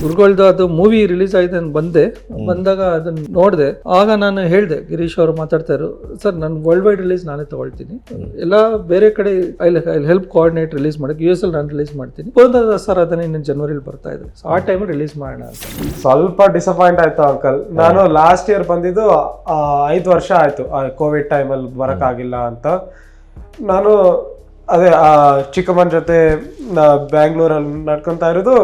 ಗುರುಗಳ್ದು ಅದು movie release ಆಯ್ತು ಅಂತ ಬಂದೆ. ಬಂದಾಗ ಅದನ್ನ ನೋಡಿದೆ. ಆಗ ನಾನು ಹೇಳಿದೆ ಗಿರೀಶ್ ಅವರು ಮಾತಾಡ್ತಾ ಇದ್ರು ಸರ್ ನಾನು ವರ್ಲ್ಡ್ ವೈಡ್ ರಿಲೀಸ್ ನಾನೇ ತಗೊಳ್ತೀನಿ. ಎಲ್ಲ ಬೇರೆ ಕಡೆ ಐ ಹೆಲ್ಪ್ ಕೋಆರ್ಡಿನೇಟ್ ರಿಲೀಸ್ ಮಾಡಕ್ಕೆ ಯು ಎಸ್ ಅಲ್ಲಿ ನಾನು ರಿಲೀಸ್ ಮಾಡ್ತೀನಿ. ಬಂದಾಗ ಸರ್ ಅದನ್ನ ಇನ್ನು ಜನವರಿಲಿ ಬರ್ತಾ ಇದೆ ಆ ಟೈಮ್ ರಿಲೀಸ್ ಮಾಡೋಣ ಅಂತ. ಸ್ವಲ್ಪ ಡಿಸಪಾಯಿಂಟ್ ಆಯ್ತು ಅಂಕಲ್ ನಾನು ಲಾಸ್ಟ್ ಇಯರ್ ಬಂದಿದ್ದು ಐದು ವರ್ಷ ಆಯ್ತು ಕೋವಿಡ್ ಟೈಮಲ್ಲಿ ಬರೋಕ್ಕಾಗಿಲ್ಲ ಅಂತ. ನಾನು ಅದೇ ಚಿಕ್ಕಮ್ಮನ ಜೊತೆ ಬ್ಯಾಂಗ್ಳೂರಲ್ಲಿ ನಡ್ಕೊತಾ ಇರೋದು.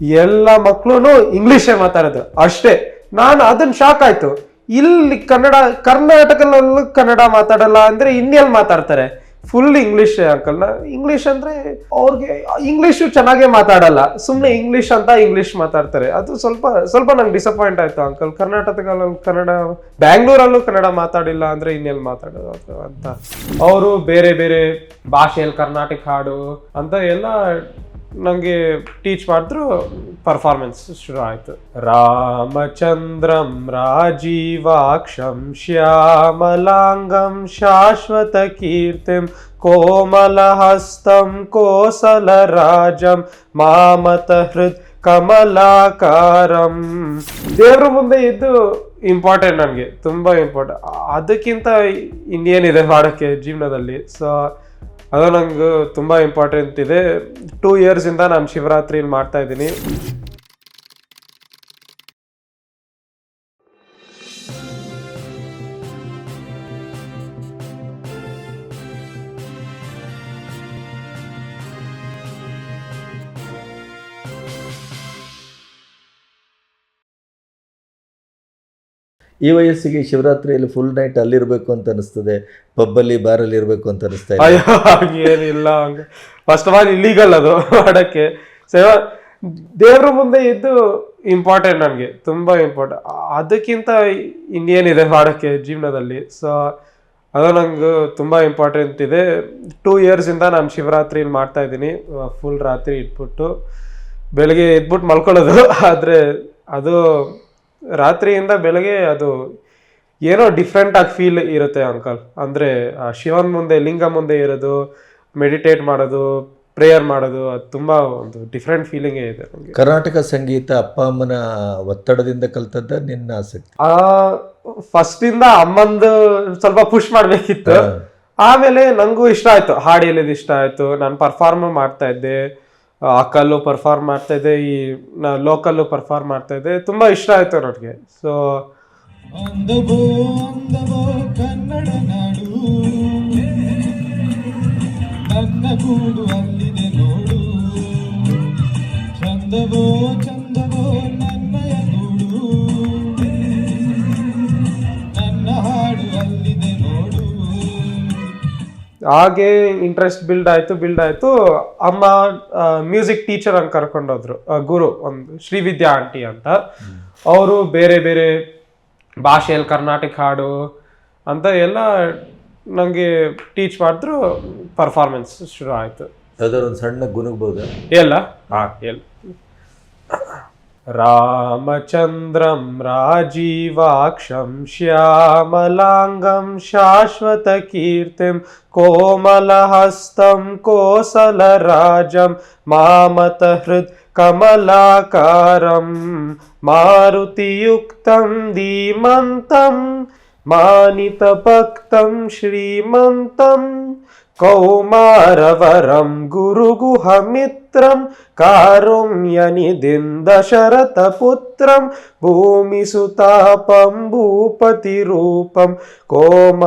ಎಲ್ಲ ಮಕ್ಕಳು ಇಂಗ್ಲೀಷೇ ಮಾತಾಡೋದು. ಅಷ್ಟೇ. ನಾನು ಅದನ್ನ ಶಾಕ್ ಆಯ್ತು. ಇಲ್ಲಿ ಕನ್ನಡ, ಕರ್ನಾಟಕದಲ್ಲೂ ಕನ್ನಡ ಮಾತಾಡಲ್ಲ ಅಂದ್ರೆ ಇನ್ನೇಲ್ ಮಾತಾಡ್ತಾರೆ. ಫುಲ್ ಇಂಗ್ಲಿಷ್ ಅಂಕಲ್ ಇಂಗ್ಲಿಷ್ ಅಂದ್ರೆ ಅವ್ರಿಗೆ ಇಂಗ್ಲಿಷು ಚೆನ್ನಾಗೇ ಮಾತಾಡಲ್ಲ. ಸುಮ್ಮನೆ ಇಂಗ್ಲಿಷ್ ಅಂತ ಇಂಗ್ಲಿಷ್ ಮಾತಾಡ್ತಾರೆ. ಅದು ಸ್ವಲ್ಪ ಸ್ವಲ್ಪ ನಂಗೆ ಡಿಸಪಾಯಿಂಟ್ ಆಯ್ತು ಅಂಕಲ್ ಕರ್ನಾಟಕದಲ್ಲೂ ಕನ್ನಡ ಬ್ಯಾಂಗ್ಳೂರಲ್ಲೂ ಕನ್ನಡ ಮಾತಾಡಿಲ್ಲ ಅಂದ್ರೆ ಇನ್ನೆಲ್ಲಿ ಮಾತಾಡೋದು ಅಂತ. ಅವರು ಬೇರೆ ಬೇರೆ ಭಾಷೆಯಲ್ಲಿ ಕರ್ನಾಟಕ ಹಾಡು ಅಂತ ಎಲ್ಲ ನಂಗೆ ಟೀಚ್ ಮಾಡಿದ್ರು ಪರ್ಫಾರ್ಮೆನ್ಸ್ ಶುರು ಆಯಿತು. ರಾಮಚಂದ್ರಂ ರಾಜೀವಾಕ್ಷಂ ಶ್ಯಾಮಲಾಂಗಂ ಶಾಶ್ವತ ಕೀರ್ತಿಂ ಕೋಮಲಹಸ್ತಂ ಕೋಸಲರಾಜಂ ಮಾಮತ ಹೃದ್ ಕಮಲಾಕಾರಂ. ದೇವ್ರ ಮುಂದೆ ಇದ್ದು ಇಂಪಾರ್ಟೆಂಟ್ ನನಗೆ ತುಂಬ ಇಂಪಾರ್ಟೆಂಟ್ ಅದಕ್ಕಿಂತ ಇನ್ನೇನಿದೆ ಮಾಡೋಕ್ಕೆ ಜೀವನದಲ್ಲಿ. ಸೊ ಅದು ನಂಗೆ ತುಂಬ ಇಂಪಾರ್ಟೆಂಟ್ ಇದೆ. ಟೂ ಇಯರ್ಸಿಂದ ನಾನು ಮಾಡ್ತಾ ಈ ವಯಸ್ಸಿಗೆ ಶಿವರಾತ್ರಿಯಲ್ಲಿ ಫುಲ್ ನೈಟ್ ಅಲ್ಲಿರಬೇಕು ಅಂತ ಅನಿಸ್ತದೆ. ಪಬ್ಬಲ್ಲಿ ಬಾರಲ್ಲಿ ಇರಬೇಕು ಅಂತ ಅನಿಸ್ತಾ ಇದೆ. ಅಯ್ಯೋ, ಹಾಗೇನಿಲ್ಲ, ಹಂಗೆ. ಫಸ್ಟ್ ಆಫ್ ಆಲ್ ಇಲ್ಲಿಗಲ್ ಅದು ಮಾಡಕ್ಕೆ. ಸೇವಾ ದೇವ್ರ ಮುಂದೆ ಇದ್ದು ಇಂಪಾರ್ಟೆಂಟ್ ನನಗೆ, ತುಂಬ ಇಂಪಾರ್ಟೆಂಟ್ ಅದಕ್ಕಿಂತ ಇನ್ನೇನಿದೆ ಮಾಡೋಕ್ಕೆ ಜೀವನದಲ್ಲಿ? ಸೊ ಅದು ನಂಗೆ ತುಂಬ ಇಂಪಾರ್ಟೆಂಟ್ ಇದೆ. ಟೂ ಇಯರ್ಸಿಂದ ನಾನು ಶಿವರಾತ್ರಿ ಮಾಡ್ತಾ ಇದ್ದೀನಿ. ಫುಲ್ ರಾತ್ರಿ ಇಟ್ಬಿಟ್ಟು, ಬೆಳಗ್ಗೆ ಎದ್ಬಿಟ್ಟು ಮಲ್ಕೊಳ್ಳೋದು. ಆದರೆ ಅದು ರಾತ್ರಿಯಿಂದ ಬೆಳಗ್ಗೆ ಅದು ಏನೋ ಡಿಫ್ರೆಂಟ್ ಆಗಿ ಫೀಲ್ ಇರುತ್ತೆ ಅಂಕಲ್ ಅಂದ್ರೆ ಆ ಶಿವನ್ ಮುಂದೆ ಲಿಂಗ ಮುಂದೆ ಇರೋದು ಮೆಡಿಟೇಟ್ ಮಾಡೋದು ಪ್ರೇಯರ್ ಮಾಡೋದು ಅದು ತುಂಬ ಒಂದು ಡಿಫ್ರೆಂಟ್ ಫೀಲಿಂಗೇ ಇದೆ ನನಗೆ ಕರ್ನಾಟಕ ಸಂಗೀತ ಅಪ್ಪ ಅಮ್ಮನ ಒತ್ತಡದಿಂದ ಕಲ್ತದ್ದ ನಿನ್ನ ಆಸಕ್ತಿ? ಆ ಫಸ್ಟ್ ಇಂದ ಅಮ್ಮಂದು ಸ್ವಲ್ಪ ಪುಷ್ ಮಾಡ್ಬೇಕಿತ್ತು. ಆಮೇಲೆ ನಂಗೂ ಇಷ್ಟ ಆಯ್ತು. ಹಾಡು ಹೇಳಿದ ಇಷ್ಟ ಆಯ್ತು. ನಾನು ಪರ್ಫಾರ್ಮ್ ಮಾಡ್ತಾ ಇದ್ದೆ. ಅಕ್ಕಲ್ಲೂ ಪರ್ಫಾರ್ಮ್ ಮಾಡ್ತಾ ಇದೆ, ಈ ಲೋಕಲ್ಲೂ ಪರ್ಫಾರ್ಮ್ ಮಾಡ್ತಾ ಇದೆ. ತುಂಬಾ ಇಷ್ಟ ಆಯ್ತು ನನಗೆ ಸೊ ಕನ್ನಡ ನೋಡು. ಹಾಗೆ ಇಂಟ್ರೆಸ್ಟ್ ಬಿಲ್ಡ್ ಆಯ್ತು ಬಿಲ್ಡ್ ಆಯ್ತು. ಅಮ್ಮ ಮ್ಯೂಸಿಕ್ ಟೀಚರ್ ಅಂತ ಕರ್ಕೊಂಡೋದ್ರು ಗುರು ಒಂದು ಶ್ರೀವಿದ್ಯಾ ಆಂಟಿ ಅಂತ. ಅವರು ಬೇರೆ ಬೇರೆ ಭಾಷೆಯಲ್ಲಿ ಕರ್ನಾಟಕ ಹಾಡು ಅಂತ ಎಲ್ಲ ನನಗೆ ಟೀಚ್ ಮಾಡಿದ್ರು. ಪರ್ಫಾರ್ಮೆನ್ಸ್ ಶುರು ಆಯ್ತು. ಯಾವ್ದಾದ್ರು ಒಂದು ಸಣ್ಣ ಗುನುಗ್ಬೋದ ಎಲ್ಲ. ಹಾ. ಎಲ್ಲ. रामचन्द्रं राजीवाक्षं श्यामलाङ्गं शाश्वतकीर्तिं कोमलहस्तं कोसलराजं मामतहृत् कमलाकारं मारुतियुक्तं धीमन्तं मानितभक्तं श्रीमन्तम् కౌమారవరం గురుగుహమిత్రం కారుణ్యనిధిం దశరథపుత్రం భూమిసుతాపం భూపతిరూపం కోమలపల్లవకాదం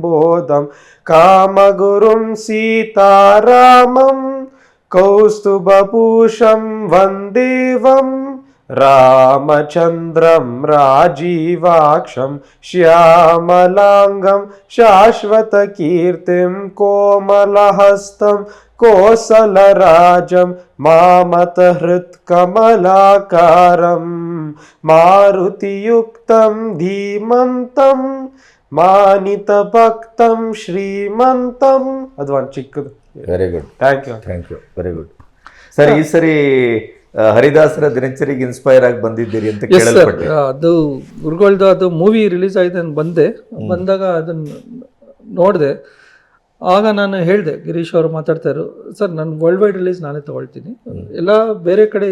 బోధం కామగురుం సీతారామం కౌస్తుభూషం వందేవం रामचन्द्रं राजीवाक्षं श्यामलाङ्गं शाश्वतकीर्तिं कोमलहस्तं कोसलराजं मामतहृत्कमलाकारं मारुतियुक्तं धीमन्तं ಮಾನಿತಭಕ್ತಂ ಶ್ರೀಮಂತಂ ಅದು ಒಂದು ಚಿಕ್ಕದು very good thank you thank you very good sir ಈ ಸರಿ ಆ, ಹರಿದಾಸರ ದಿನಚರಿಗೆ ಇನ್ಸ್ಪೈರ್ ಆಗಿ ಬಂದಿದ್ದೀರಿ ಅಂತ ಕೇಳಲ್ಪಟ್ಟೆ. ಅದು ಗುರುಗಳ್ದು ಅದು ಮೂವಿ ರಿಲೀಸ್ ಆಯ್ತು ಅಂತ ಬಂದೆ. ಬಂದಾಗ ಅದನ್ನ ನೋಡಿದೆ. ಆಗ ನಾನು ಹೇಳಿದೆ ಗಿರೀಶ್ ಅವರು ಮಾತಾಡ್ತಾಯಿದ್ರು ಸರ್ ನಾನು ವರ್ಲ್ಡ್ ವೈಡ್ ರಿಲೀಸ್ ನಾನೇ ತೊಗೊಳ್ತೀನಿ. ಎಲ್ಲ ಬೇರೆ ಕಡೆ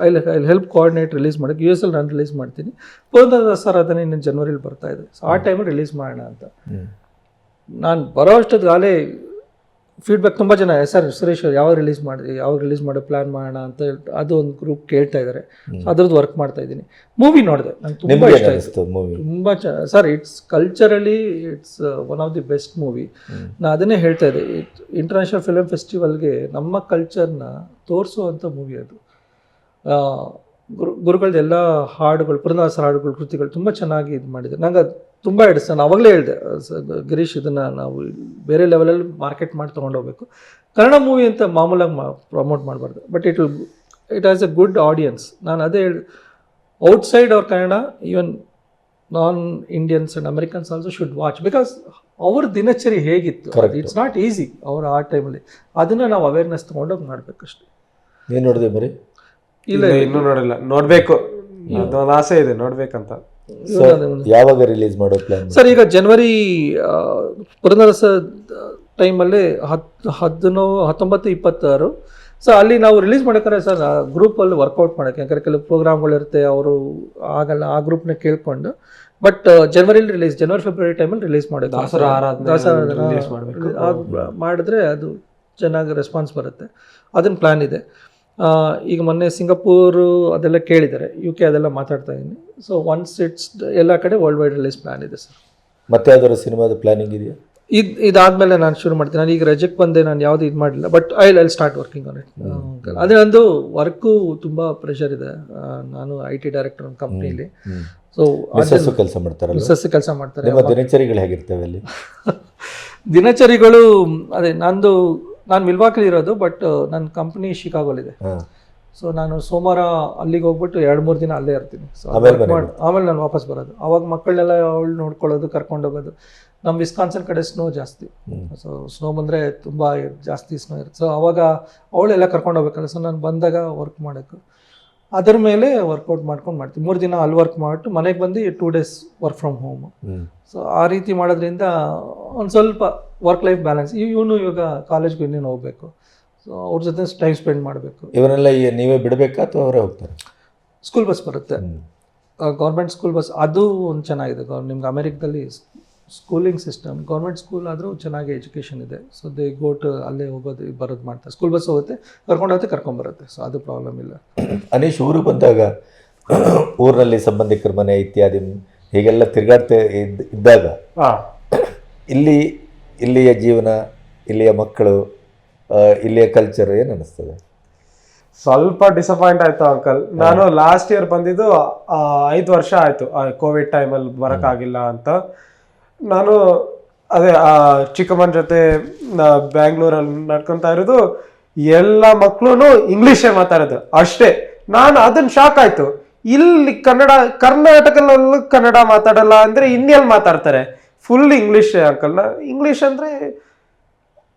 I I help coordinate release ಮಾಡೋಕ್ಕೆ ಯು ಎಸ್ ಅಲ್ಲಿ ನಾನು ರಿಲೀಸ್ ಮಾಡ್ತೀನಿ. ಪುರಂದರ ಸರ್ ಅದನ್ನು ಇನ್ನು ಜನವರಿಲಿ ಬರ್ತಾ ಇದೆ. ಸೊ ಆ ಟೈಮಲ್ಲಿ ರಿಲೀಸ್ ಮಾಡೋಣ ಅಂತ. ನಾನು ಬರೋ ಅಷ್ಟೊತ್ತಿಗೆ ಆಗಲೇ ಫೀಡ್ಬ್ಯಾಕ್ ತುಂಬ ಜನ ಸರ್ ಸುರೇಶ್ ಅವ್ರು ಯಾವಾಗ ರಿಲೀಸ್ ಮಾಡಿ ಯಾವಾಗ ರಿಲೀಸ್ ಮಾಡೋ ಪ್ಲ್ಯಾನ್ ಮಾಡೋಣ ಅಂತ ಹೇಳ್ಬಿಟ್ಟು ಅದು ಒಂದು ಗ್ರೂಪ್ ಕೇಳ್ತಾ ಇದ್ದಾರೆ ಅದ್ರದ್ದು ವರ್ಕ್ ಮಾಡ್ತಾ ಇದ್ದೀನಿ. ಮೂವಿ ನೋಡಿದೆ ನಂಗೆ ತುಂಬ ಇಷ್ಟ ಆಯಿತು. ತುಂಬ ಚ sir it's culturally it's one of the best movie ನಾನು ಅದನ್ನೇ ಹೇಳ್ತಾ ಇದ್ದೆ ಇಂಟರ್ನ್ಯಾಷನಲ್ ಫಿಲಮ್ ಫೆಸ್ಟಿವಲ್ಗೆ ನಮ್ಮ ಕಲ್ಚರ್ನ ತೋರಿಸುವಂಥ ಮೂವಿ ಅದು. ಗುರು ಗುರುಗಳದ್ದು ಎಲ್ಲ ಹಾಡುಗಳು ಪುರಂದಾಸರ ಹಾಡುಗಳು ಕೃತಿಗಳು ತುಂಬ ಚೆನ್ನಾಗಿ ಇದು ಮಾಡಿದೆ ನಂಗೆ ಅದು ತುಂಬ ಹಿಡಿಸ್ ನಾನು ಅವಾಗಲೇ ಹೇಳಿದೆ ಗಿರೀಶ್ ಇದನ್ನು ನಾವು ಬೇರೆ ಲೆವೆಲಲ್ಲಿ ಮಾರ್ಕೆಟ್ ಮಾಡಿ ತೊಗೊಂಡೋಗ್ಬೇಕು ಕನ್ನಡ ಮೂವಿ ಅಂತ ಮಾಮೂಲಾಗಿ ಮಾ ಪ್ರಮೋಟ್ ಮಾಡಬಾರ್ದು but it will it as a good audience ನಾನು ಅದೇ ಹೇಳಿ ಔಟ್ಸೈಡ್ ಅವ್ರ Kannada even non Indians and Americans also should watch because ಅವ್ರ ದಿನಚರಿ ಹೇಗಿತ್ತು ಇಟ್ಸ್ ನಾಟ್ ಈಸಿ ಅವ್ರ ಆ ಟೈಮಲ್ಲಿ ಅದನ್ನು ನಾವು ಅವೇರ್ನೆಸ್ ತೊಗೊಂಡೋಗಿ ಮಾಡಬೇಕಷ್ಟೆ. ಏನು ನೋಡಿದೆ ಬರೀ? ಇಲ್ಲ ಇನ್ನೂ ನೋಡಿಲ್ಲ ನೋಡಬೇಕು. ಒಂದು ಆಸೆ ಇದೆ ನೋಡ್ಬೇಕಂತ. ಯಾವಾಗ ರಿಲೀಸ್ ಮಾಡೋ ಪ್ಲಾನ್ ಸರ್ ಈಗ ಜನವರಿ ಪುರಂದರಸ ಟೈಮಲ್ಲಿ ಹತ್ತು ಹದಿನೋ ಹತ್ತೊಂಬತ್ತು ಇಪ್ಪತ್ತಾರು. ಸೊ ಅಲ್ಲಿ ನಾವು ರಿಲೀಸ್ ಮಾಡೋಕ್ಕಾರೆ ಸರ್ ಗ್ರೂಪಲ್ಲಿ ವರ್ಕೌಟ್ ಮಾಡೋಕ್ಕೆ. ಯಾಕಂದರೆ ಕೆಲವು ಪ್ರೋಗ್ರಾಮ್ಗಳಿರುತ್ತೆ ಅವರು ಆಗಲ್ಲ ಆ ಗ್ರೂಪ್ನ ಕೇಳ್ಕೊಂಡು. ಬಟ್ ಜನವರಿಲಿ ರಿಲೀಸ್ ಜನವರಿ ಫೆಬ್ರವರಿ ಟೈಮಲ್ಲಿ ರಿಲೀಸ್ ಮಾಡೋದು. ಮಾಡಿದ್ರೆ ಅದು ಚೆನ್ನಾಗಿ ರೆಸ್ಪಾನ್ಸ್ ಬರುತ್ತೆ. ಅದನ್ನ ಪ್ಲ್ಯಾನ್ ಇದೆ. ಈಗ ಮೊನ್ನೆ ಸಿಂಗಪೂರು ಅದೆಲ್ಲ ಕೇಳಿದ್ದಾರೆ ಯು ಕೆ ಅದೆಲ್ಲ ಮಾತಾಡ್ತಾ ಇದ್ದೀನಿ. ಸೊ ಒನ್ಸ್ ಇಟ್ಸ್ ಎಲ್ಲ ಕಡೆ ವರ್ಲ್ಡ್ ವೈಡ್ ರಿಲೀಸ್ ಪ್ಲ್ಯಾನ್ ಇದೆ ಸರ್. ಮತ್ತೆ ಯಾವ್ದಾದ್ರು ಸಿನಿಮಾದ ಪ್ಲಾನಿಂಗ್ ಇದೆಯಾ? ಇದು ಇದಾದಮೇಲೆ ನಾನು ಶುರು ಮಾಡ್ತೀನಿ. ನಾನು ಈಗ ರಜೆಗೆ ಬಂದೆ ನಾನು ಯಾವುದು ಇದು ಮಾಡಲಿಲ್ಲ but I I start working on it ಅದೇ ಒಂದು ವರ್ಕು ತುಂಬ ಪ್ರೆಷರ್ ಇದೆ. ನಾನು ಐ ಟಿ ಡೈರೆಕ್ಟರ್ ಒಂದು ಕಂಪ್ನಿಲಿ ಸೊ ಮಿಸ್ಸಸ್ ಕೆಲಸ ಮಾಡ್ತಾರೆ ಮಿಸ್ಸಸ್ ಕೆಲಸ ಮಾಡ್ತಾರೆ. ದಿನಚರಿಗಳು ಹೇಗಿರ್ತವೆ ಅಲ್ಲಿ? ದಿನಚರಿಗಳು ಅದೇ ನಂದು ನಾನು ಮಿಲ್ವಾಕಲ್ಲಿ ಇರೋದು ಬಟ್ ನನ್ನ ಕಂಪ್ನಿ ಶಿಕಾಗೋಲಿದೆ ಸೊ ನಾನು ಸೋಮವಾರ ಅಲ್ಲಿಗೆ ಹೋಗ್ಬಿಟ್ಟು ಎರಡು ಮೂರು ದಿನ ಅಲ್ಲೇ ಇರ್ತೀನಿ. ಸೊ ಆಮೇಲೆ ನಾನು ವಾಪಸ್ ಬರೋದು. ಅವಾಗ ಮಕ್ಕಳನ್ನೆಲ್ಲ ಅವಳು ನೋಡ್ಕೊಳ್ಳೋದು ಕರ್ಕೊಂಡು ಹೋಗೋದು. ನಮ್ಮ ವಿಸ್ಕಾನ್ಸನ್ ಕಡೆ ಸ್ನೋ ಜಾಸ್ತಿ. ಸೊ ಸ್ನೋ ಬಂದರೆ ತುಂಬ ಜಾಸ್ತಿ ಸ್ನೋ ಇರುತ್ತೆ. ಸೊ ಅವಾಗ ಅವಳೆಲ್ಲ ಕರ್ಕೊಂಡು ಹೋಗ್ಬೇಕಲ್ಲ. ಸೊ ನಾನು ಬಂದಾಗ ವರ್ಕ್ ಮಾಡೋಕ್ಕೆ. ಅದರ ಮೇಲೆ ವರ್ಕೌಟ್ ಮಾಡ್ಕೊಂಡು ಮಾಡ್ತೀನಿ. ಮೂರು ದಿನ ಅಲ್ಲಿ ವರ್ಕ್ ಮಾಡಿಬಿಟ್ಟು ಮನೆಗೆ ಬಂದು two days work from home. So ಆ ರೀತಿ ಮಾಡೋದ್ರಿಂದ ಒಂದು ಸ್ವಲ್ಪ ವರ್ಕ್ ಲೈಫ್ ಬ್ಯಾಲೆನ್ಸ್ ಇವನು ಇವಾಗ ಕಾಲೇಜ್ಗೆ ಇನ್ನೇನು ಹೋಗಬೇಕು? ಸೊ ಅವ್ರ ಜೊತೆ ಟೈಮ್ ಸ್ಪೆಂಡ್ ಮಾಡಬೇಕು. ಇವರೆಲ್ಲ ಈ ನೀವೇ ಬಿಡಬೇಕಾ ಅಥವಾ ಅವರೇ ಹೋಗ್ತಾರೆ? ಸ್ಕೂಲ್ ಬಸ್ ಬರುತ್ತೆ. ಗೌರ್ಮೆಂಟ್ ಸ್ಕೂಲ್ ಬಸ್ ಅದು ಒಂದು ಚೆನ್ನಾಗಿದೆ. ಗೌರ್ ನಿಮ್ಗೆ ಅಮೆರಿಕದಲ್ಲಿ ಸ್ಕೂಲಿಂಗ್ ಸಿಸ್ಟಮ್ ಗೌರ್ಮೆಂಟ್ ಸ್ಕೂಲ್ ಆದರೂ ಚೆನ್ನಾಗಿ ಎಜುಕೇಷನ್ ಇದೆ. ಸೊ ದೇ ಗೋಟ್ ಅಲ್ಲೇ ಹೋಗೋದು ಬರೋದು ಮಾಡ್ತಾರೆ. ಸ್ಕೂಲ್ ಬಸ್ ಹೋಗುತ್ತೆ ಕರ್ಕೊಂಡು ಹೋಗುತ್ತೆ ಕರ್ಕೊಂಬರುತ್ತೆ ಸೊ ಅದು ಪ್ರಾಬ್ಲಮ್ ಇಲ್ಲ. ಅನೀಶ್ ಊರು ಬಂದಾಗ ಊರಿನಲ್ಲಿ ಸಂಬಂಧಿಕರ ಮನೆ ಇತ್ಯಾದಿ ಹೀಗೆಲ್ಲ ತಿರುಗಾಡ್ತಾ ಇದ್ದ ಇದ್ದಾಗ ಹಾ. ಇಲ್ಲಿ ಇಲ್ಲಿಯ ಜೀವನ ಇಲ್ಲಿಯ ಮಕ್ಕಳು ಇಲ್ಲಿಯ ಕಲ್ಚರ್ ಏನು ಅನಿಸ್ತದೆ ಸ್ವಲ್ಪ ಡಿಸಪಾಯಿಂಟ್ ಆಯ್ತು ಅಂಕಲ್ ನಾನು ಲಾಸ್ಟ್ ಇಯರ್ ಬಂದಿದ್ದು ಐದು ವರ್ಷ ಆಯ್ತು ಕೋವಿಡ್ ಟೈಮಲ್ಲಿ ಬರೋಕ್ಕಾಗಿಲ್ಲ ಅಂತ. ನಾನು ಅದೇ ಆ, ಚಿಕ್ಕಮ್ಮನ ಜೊತೆ ಬ್ಯಾಂಗ್ಳೂರಲ್ಲಿ ನಡ್ಕೊತಾ ಇರೋದು ಎಲ್ಲ ಮಕ್ಕಳು ಇಂಗ್ಲೀಷೇ ಮಾತಾಡೋದು ಅಷ್ಟೇ. ನಾನು ಅದನ್ನು ಶಾಕ್ ಆಯ್ತು. ಇಲ್ಲಿ ಕನ್ನಡ ಕರ್ನಾಟಕದಲ್ಲೂ ಕನ್ನಡ ಮಾತಾಡಲ್ಲ ಅಂದ್ರೆ ಇನ್ನೆಲ್ಲಿ ಮಾತಾಡ್ತಾರೆ. ಫುಲ್ ಇಂಗ್ಲಿಷ್ ಹಾಕಲ್ಲ ಇಂಗ್ಲಿಷ್ ಅಂದ್ರೆ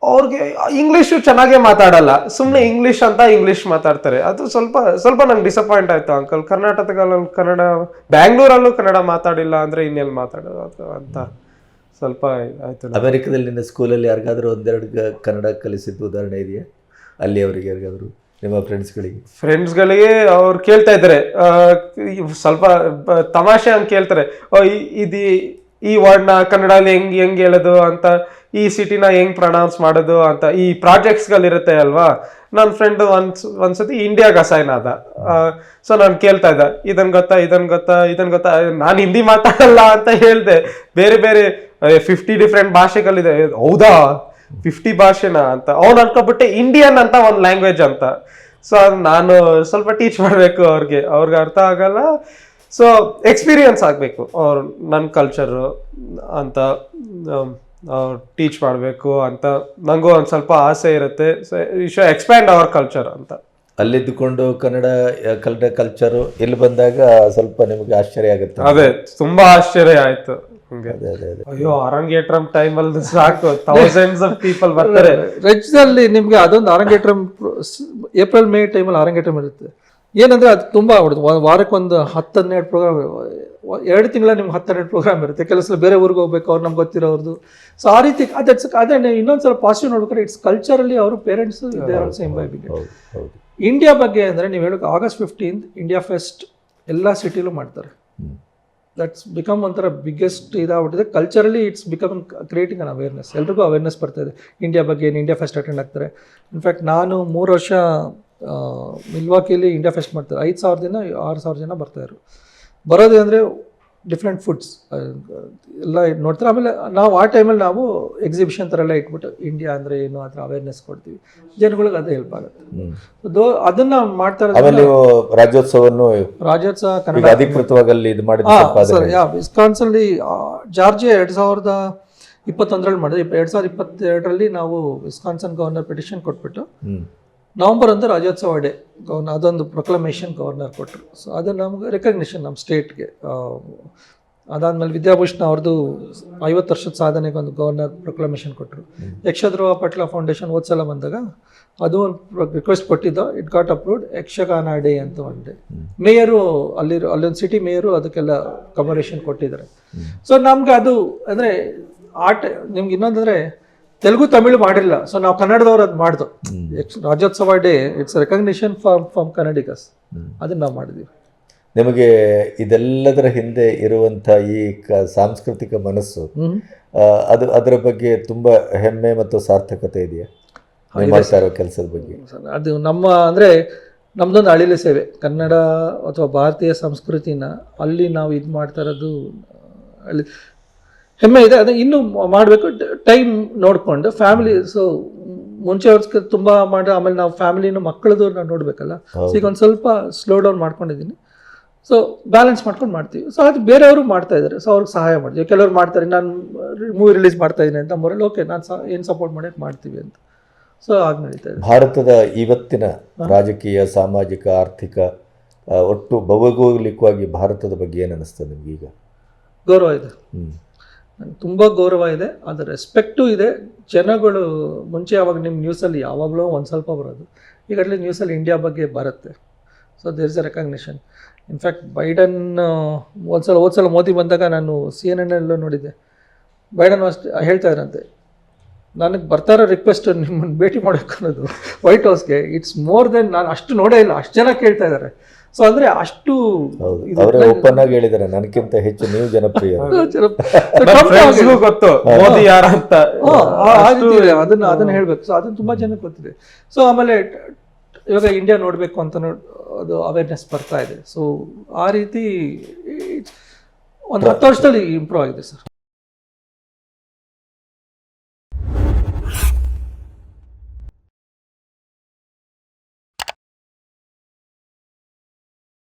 ಅವ್ರಿಗೆ ಇಂಗ್ಲೀಷು ಚೆನ್ನಾಗೇ ಮಾತಾಡಲ್ಲ ಸುಮ್ಮನೆ ಇಂಗ್ಲಿಷ್ ಅಂತ ಇಂಗ್ಲಿಷ್ ಮಾತಾಡ್ತಾರೆ. ಅದು ಸ್ವಲ್ಪ ಸ್ವಲ್ಪ ನಂಗೆ ಡಿಸಪಾಯಿಂಟ್ ಆಯ್ತು ಅಂಕಲ್. ಕರ್ನಾಟಕದಲ್ಲಿ ಕನ್ನಡ ಬ್ಯಾಂಗ್ಳೂರಲ್ಲೂ ಕನ್ನಡ ಮಾತಾಡಿಲ್ಲ ಅಂದ್ರೆ ಇನ್ನೆಲ್ಲಿ ಮಾತಾಡೋದು ಅಂತ ಸ್ವಲ್ಪ ಆಯ್ತು. ಅಮೆರಿಕದಲ್ಲಿ ನಿನ್ನ ಸ್ಕೂಲಲ್ಲಿ ಯಾರಿಗಾದರೂ ಒಂದೆರಡು ಕನ್ನಡ ಕಲಿಸಿದ್ದು ಉದಾಹರಣೆ ಇದೆಯಾ? ಅಲ್ಲಿ ಅವರಿಗೆ ಯಾರಿಗಾದರೂ ನಿಮ್ಮ ಫ್ರೆಂಡ್ಸ್ಗಳಿಗೆ ಫ್ರೆಂಡ್ಸ್ಗಳಿಗೆ ಅವ್ರು ಕೇಳ್ತಾ ಇದ್ದಾರೆ. ಸ್ವಲ್ಪ ತಮಾಷೆ ಹಂಗೆ ಕೇಳ್ತಾರೆ. ಓ ಇದು ಈ ವರ್ಡ್ನ ಕನ್ನಡಲ್ಲಿ ಹೆಂಗ್ ಹೆಂಗ್ ಹೇಳೋದು ಅಂತ, ಈ ಸಿಟಿನ ಹೆಂಗ್ ಪ್ರೊನೌನ್ಸ್ ಮಾಡೋದು ಅಂತ, ಈ ಪ್ರಾಜೆಕ್ಟ್ಸ್ಗಳಿರುತ್ತೆ ಅಲ್ವಾ? ನನ್ನ ಫ್ರೆಂಡ್ ಒಂದ್ ಒಂದ್ಸತಿ ಇಂಡಿಯಾಗೆ ಅಸೈನ್ ಆದ. ಸೊ ನಾನು ಕೇಳ್ತಾ ಇದ್ದ, ಇದನ್ ಗೊತ್ತಾ ಇದನ್ ಗೊತ್ತಾ ಇದನ್ ಗೊತ್ತಾ? ನಾನು ಹಿಂದಿ ಮಾತಾಡಲ್ಲ ಅಂತ ಹೇಳ್ದೆ. ಬೇರೆ ಬೇರೆ ಫಿಫ್ಟಿ ಡಿಫ್ರೆಂಟ್ ಭಾಷೆಗಳಿದೆ. ಹೌದಾ? ಫಿಫ್ಟಿ ಭಾಷೆನಾ ಅಂತ. ಅವ್ನು ಅನ್ಕೊಬಿಟ್ಟೆ ಇಂಡಿಯನ್ ಅಂತ ಒಂದು ಲ್ಯಾಂಗ್ವೇಜ್ ಅಂತ. ಸೊ ನಾನು ಸ್ವಲ್ಪ ಟೀಚ್ ಮಾಡಬೇಕು ಅವ್ರಿಗೆ. ಅವ್ರಿಗೆ ಅರ್ಥ ಆಗಲ್ಲ. ಸೊ ಎಕ್ಸ್ಪೀರಿಯನ್ಸ್ ಆಗಬೇಕು ಅವ್ರು ನನ್ನ ಕಲ್ಚರು ಅಂತ ಟೀಚ್ ಮಾಡಬೇಕು ಅಂತ ನನಗೂ ಒಂದು ಸ್ವಲ್ಪ ಆಸೆ ಇರುತ್ತೆ. ಶೋ ಎಕ್ಸ್ಪ್ಯಾಂಡ್ ಅವರ್ ಕಲ್ಚರ್ ಅಂತ. ಅಲ್ಲಿದ್ದುಕೊಂಡು ಕನ್ನಡ ಕನ್ನಡ ಕಲ್ಚರು ಇಲ್ಲಿ ಬಂದಾಗ ಸ್ವಲ್ಪ ನಿಮಗೆ ಆಶ್ಚರ್ಯ ಆಗುತ್ತೆ? ಅದೇ ತುಂಬಾ ಆಶ್ಚರ್ಯ ಆಯ್ತು ಹಂಗೆ ಅದೇ ಅದೇ ಅದೇ. ಅಯ್ಯೋ ಅರಂಗೇಟ್ರಮ್ ಟೈಮಲ್ಲಿ ಸಾಕು ಥೌಸಂಡ್ಸ್ ಆಫ್ ಪೀಪಲ್ ಬರ್ತಾರೆ. ರೆಜ್ನಲ್ಲಿ ನಿಮಗೆ ಅದೊಂದು ಅರಂಗೇಟ್ರಮ್ ಏಪ್ರಿಲ್ ಮೇ ಟೈಮಲ್ಲಿ ಅರಂಗೇಟ್ರಮ್ ಇರುತ್ತೆ. ಏನಂದ್ರೆ ಅದು ತುಂಬ ಆಗ್ಬಿಡುತ್ತೆ ವಾರಕ್ಕೆ ವಾರಕ್ಕೊಂದು ಹತ್ತು ಹನ್ನೆರಡು ಪ್ರೋಗ್ರಾಮ್ ಎರಡು ತಿಂಗಳ ನಿಮ್ಗೆ ಹತ್ತು ಹನ್ನೆರಡು ಪ್ರೋಗ್ರಾಮ್ ಇರುತ್ತೆ ಕೆಲಸ ಬೇರೆ ಊರಿಗೆ ಹೋಗ್ಬೇಕು ಅವ್ರು ನಮ್ಗೆ ಗೊತ್ತಿರೋರ್ದು ಸೊ ಆ ರೀತಿ ಅದೇ ಅದೇ ಇನ್ನೊಂದು ಸಲ ಪಾಸಿಟಿವ್ ನೋಡ್ಬೇಕಾದ್ರೆ ಇಟ್ಸ್ ಕಲ್ಚರಲ್ಲಿ ಅವರು ಪೇರೆಂಟ್ಸ್ ಆಲ್ಸೋ ಇಂಬೈಬಿಂಗ್ ಇಂಡಿಯಾ ಬಗ್ಗೆ ಅಂದರೆ ನೀವು ಹೇಳೋಕೆ ಆಗಸ್ಟ್ ಫಿಫ್ಟೀನ್ತ್ ಇಂಡಿಯಾ ಫೆಸ್ಟ್ ಎಲ್ಲ ಸಿಟಿಲೂ ಮಾಡ್ತಾರೆ. ದಟ್ಸ್ ಬಿಕಮ್ ಒಂಥರ biggest ಇದಾಗ್ಬಿಟ್ಟಿದೆ. Culturally it's become creating an awareness ಎಲ್ರಿಗೂ ಅವೇರ್ನೆಸ್ ಬರ್ತಾ ಇದೆ. ಇಂಡಿಯಾ ಬಗ್ಗೆ ಏನು ಇಂಡಿಯಾ ಫೆಸ್ಟ್ ಅಟೆಂಡ್ ಆಗ್ತಾರೆ. ಇನ್ಫ್ಯಾಕ್ಟ್ ನಾನು ಮೂರು ವರ್ಷ ಮಿಲ್ವಾಕಿಯಲ್ಲಿ ಇಂಡಿಯಾ ಫೆಸ್ಟ್ ಮಾಡ್ತಾರೆ. ಐದು ಸಾವಿರ ಜನ ಆರು ಸಾವಿರ ಜನ ಬರ್ತಾಯಿದ್ರು ಬರೋದೇ ಅಂದರೆ ಡಿಫ್ರೆಂಟ್ ಫುಡ್ಸ್ ಎಲ್ಲ ನೋಡ್ತಾರೆ. ಆಮೇಲೆ ನಾವು ಆ ಟೈಮಲ್ಲಿ ನಾವು ಎಕ್ಸಿಬಿಷನ್ ಥರ ಎಲ್ಲ ಇಟ್ಬಿಟ್ಟು ಇಂಡಿಯಾ ಅಂದರೆ ಏನು ಆ ಥರ ಅವೇರ್ನೆಸ್ ಕೊಡ್ತೀವಿ. ಜನಗಳಿಗೆ ಅದೇ ಹೆಲ್ಪ್ ಆಗುತ್ತೆ. ದೋ ಅದನ್ನ ಮಾಡ್ತಾರೆ ರಾಜ್ಯೋತ್ಸವವನ್ನು ರಾಜ್ಯೋತ್ಸವ ಕನ್ನಡ ಅಧಿಕೃತವಾಗಿ ಅಲ್ಲಿ ಇದು ಮಾಡಿದ್ರು ಸರ್ ಯಾ ವಿಸ್ಕಾನ್ಸಲ್ಲಿ ಜಾರ್ಜಿಯಾ ಎರಡು ಸಾವಿರದ ಇಪ್ಪತ್ತೊಂದರಲ್ಲಿ ಮಾಡಿದ್ರೆ ಎರಡು ಸಾವಿರದ ಇಪ್ಪತ್ತೆರಡರಲ್ಲಿ ನಾವು ವಿಸ್ಕಾನ್ಸನ್ ಗವರ್ನರ್ ಪಿಟಿಷನ್ ಕೊಟ್ಬಿಟ್ಟು ನವಂಬರ್ ಅಂದರೆ ರಾಜ್ಯೋತ್ಸವ ಡೇ. ಗವರ್ನ, ಅದೊಂದು ಪ್ರೊಕ್ಲಮೇಷನ್ ಗವರ್ನರ್ ಕೊಟ್ಟರು ಸೊ ಅದು ನಮ್ಗೆ ರೆಕಗ್ನಿಷನ್ ನಮ್ಮ ಸ್ಟೇಟ್ಗೆ ಅದಾದಮೇಲೆ ವಿದ್ಯಾಭೂಷಣ ಅವ್ರದ್ದು ಐವತ್ತು ವರ್ಷದ ಸಾಧನೆಗೆ ಒಂದು ಗವರ್ನರ್ ಪ್ರೊಕ್ಲಮೇಷನ್ ಕೊಟ್ಟರು ಯಕ್ಷಧ್ರುವ ಪಟ್ಲ ಫೌಂಡೇಶನ್ ಓದ್ಸಲ ಬಂದಾಗ ಅದು ಒಂದು ರಿಕ್ವೆಸ್ಟ್ ಕೊಟ್ಟಿದ್ದ. It got approved Yakshagana day ಅಂತ ಒಂದು ಡೇ. ಮೇಯರು ಅಲ್ಲಿರೋ, ಅಲ್ಲೊಂದು ಸಿಟಿ ಮೇಯರು ಅದಕ್ಕೆಲ್ಲ ಕಮರೇಷನ್ ಕೊಟ್ಟಿದ್ದಾರೆ. ಸೊ ನಮ್ಗೆ ಅದು ಅಂದರೆ ಆಟ, ನಿಮ್ಗೆ ಇನ್ನೊಂದಂದರೆ ತೆಲುಗು ತಮಿಳು ಮಾಡಿಲ್ಲ. ಸೊ ನಾವು ಕನ್ನಡದವ್ರು ಅದು ಮಾಡ್ದು. Rajyotsava day it's recognition for from Kannadigas ಅದನ್ನ ನಾವು ಮಾಡಿದ್ವಿ. ನಿಮಗೆ ಇದೆಲ್ಲದರ ಹಿಂದೆ ಇರುವಂಥ ಈ ಕ ಸಾಂಸ್ಕೃತಿಕ ಮನಸ್ಸು ಅದು ಅದರ ಬಗ್ಗೆ ತುಂಬ ಹೆಮ್ಮೆ ಮತ್ತು ಸಾರ್ಥಕತೆ ಇದೆಯಾ? ನೀವು ಮಾಡ್ತಾ ಇರೋ ಕೆಲಸದ ಬಗ್ಗೆ. ಅದು ನಮ್ಮ ಅಂದರೆ ನಮ್ಮದೊಂದು ಅಳಿಲು ಸೇವೆ. ಕನ್ನಡ ಅಥವಾ ಭಾರತೀಯ ಸಂಸ್ಕೃತಿನ ಅಲ್ಲಿ ನಾವು ಇದು ಮಾಡ್ತಾ ಇರೋದು ಹೆಮ್ಮೆ ಇದೆ. ಅದು ಇನ್ನೂ ಮಾಡಬೇಕು. ಟೈಮ್ ನೋಡಿಕೊಂಡು ಫ್ಯಾಮಿಲಿ ಸೊ ಮುಂಚೆ ಅವ್ರ ತುಂಬ ಮಾಡಿ ಆಮೇಲೆ ನಾವು ಫ್ಯಾಮಿಲಿನೂ ಮಕ್ಕಳದು ನಾವು ನೋಡಬೇಕಲ್ಲ. ಸೊ ಈಗ ಒಂದು ಸ್ವಲ್ಪ ಸ್ಲೋ ಡೌನ್ ಮಾಡ್ಕೊಂಡಿದ್ದೀನಿ. ಸೊ ಬ್ಯಾಲೆನ್ಸ್ ಮಾಡ್ಕೊಂಡು ಮಾಡ್ತೀವಿ. ಸೊ ಅದು ಬೇರೆಯವರು ಮಾಡ್ತಾ ಇದ್ದಾರೆ. ಸೊ ಅವ್ರಿಗೆ ಸಹಾಯ ಮಾಡ್ತೀವಿ. ಕೆಲವರು ಮಾಡ್ತಾರೆ ನಾನು ಮೂವಿ ರಿಲೀಸ್ ಮಾಡ್ತಾ ಇದ್ದೀನಿ ಅಂತ ಮೊರಲ್ ಓಕೆ ನಾನು ಸಹ ಏನು ಸಪೋರ್ಟ್ ಮಾಡೋಕ್ಕೆ ಮಾಡ್ತೀವಿ ಅಂತ. ಸೊ ಆಗ ನಡೀತಾ ಇದೆ. ಭಾರತದ ಇವತ್ತಿನ ರಾಜಕೀಯ ಸಾಮಾಜಿಕ ಆರ್ಥಿಕ ಒಟ್ಟು ಭೌಗೋಳಿಕವಾಗಿ ಭಾರತದ ಬಗ್ಗೆ ಏನು ಅನ್ನಿಸ್ತದೆ ನಿಮ್ಗೆ ಈಗ ಗೌರವ ಇದೆ. ನಂಗೆ ತುಂಬ ಗೌರವ ಇದೆ, ಅದು ರೆಸ್ಪೆಕ್ಟು ಇದೆ. ಜನಗಳು ಮುಂಚೆ ಯಾವಾಗ ನಿಮ್ಮ ನ್ಯೂಸಲ್ಲಿ ಯಾವಾಗಲೂ ಒಂದು ಸ್ವಲ್ಪ ಬರೋದು. ಈಗ ಅಟ್ಲೀಸ್ಟ್ ನ್ಯೂಸಲ್ಲಿ ಇಂಡಿಯಾ ಬಗ್ಗೆ ಬರುತ್ತೆ. So there is a recognition in fact Biden ಒಂದ್ಸಲ ಹೋದ್ಸಲ ಮೋದಿ ಬಂದಾಗ ನಾನು ಸಿ ಎನ್ ಎನ್ ಎಲ್ಲೂ ನೋಡಿದ್ದೆ. ಬೈಡನ್ ಅಷ್ಟು ಹೇಳ್ತಾ ಇದ್ರಂತೆ, ನನಗೆ ಬರ್ತಾ ಇರೋ ರಿಕ್ವೆಸ್ಟ್ ನಿಮ್ಮನ್ನು ಭೇಟಿ ಮಾಡೋಕೆ ಅನ್ನೋದು ವೈಟ್ ಹೌಸ್ಗೆ ಇಟ್ಸ್ ಮೋರ್ ದೆನ್ ನಾನು ಅಷ್ಟು ನೋಡೇ ಇಲ್ಲ, ಅಷ್ಟು ಜನ ಕೇಳ್ತಾ ಇದ್ದಾರೆ ಸೊ ಅಂದ್ರೆ ಅಷ್ಟು ಅವರೇ ಓಪನ್ ಆಗಿ ಹೇಳಿದ್ದಾರೆ ನನಗಿಂತ ಹೆಚ್ಚು ನೀವು ಜನಪ್ರಿಯ. ಗೊತ್ತು ಮೋದಿ ಯಾರ ಅಂತ. ಆ- ಆ ರೀತಿ ಅದನ್ನ ಅದನ್ನ ಹೇಳ್ಬೇಕು. ಸೊ ಅದನ್ನ ತುಂಬಾ ಜನಕ್ಕೆ ಗೊತ್ತಿದೆ. ಸೊ ಆಮೇಲೆ ಇವಾಗ ಇಂಡಿಯಾ ನೋಡ್ಬೇಕು ಅಂತ ಅದು ಅವೇರ್ನೆಸ್ ಬರ್ತಾ ಇದೆ. ಸೊ ಆ ರೀತಿ ಒಂದು ಹತ್ತು ವರ್ಷದಲ್ಲಿ ಇಂಪ್ರೂವ್ ಆಗಿದೆ ಸರ್